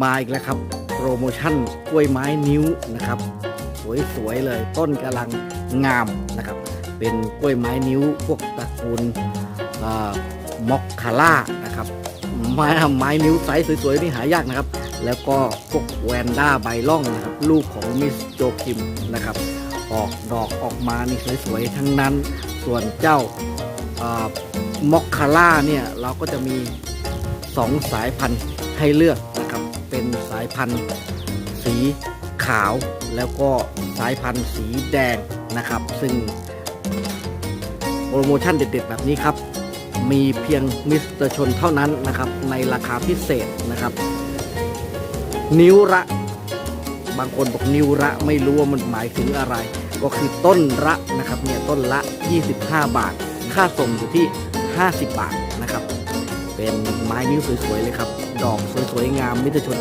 มาอีกแล้วครับ โปรโมชั่นกล้วยไม้นิ้วนะครับ สวยๆเลยต้นกำลังงามนะครับ เป็นกล้วยไม้นิ้วพวกตระกูลมอคคาร่านะครับไม้ไม้นิ้วไซส์สวยๆนี่หายากนะครับ แล้วก็พวกแวนด้าใบล่องนะครับลูกของมิสโจคิมนะครับ ออกดอกออกมานี่สวยๆทั้งนั้น ส่วนเจ้ามอคคาร่าเนี่ยเราก็จะมี 2 สายพันธุ์ให้เลือก เป็นสายพันธุ์สีขาวแล้วก็สายพันธุ์สีแดงนะครับ ซึ่งโปรโมชั่นเด็ดๆ แบบนี้ครับ มีเพียงมิสเตอร์ชนเท่านั้นนะครับ ในราคาพิเศษนะครับ นิ้วละบางคนบอกนิ้วระไม่รู้ว่ามันหมายถึงอะไร ก็คือต้นระนะครับเนี่ยต้นละ 25 บาท ค่าส่งอยู่ที่ 50 บาทนะครับ เป็นไม้นิ้วสวยๆเลยครับ ดอกสวยๆงามมิตรชน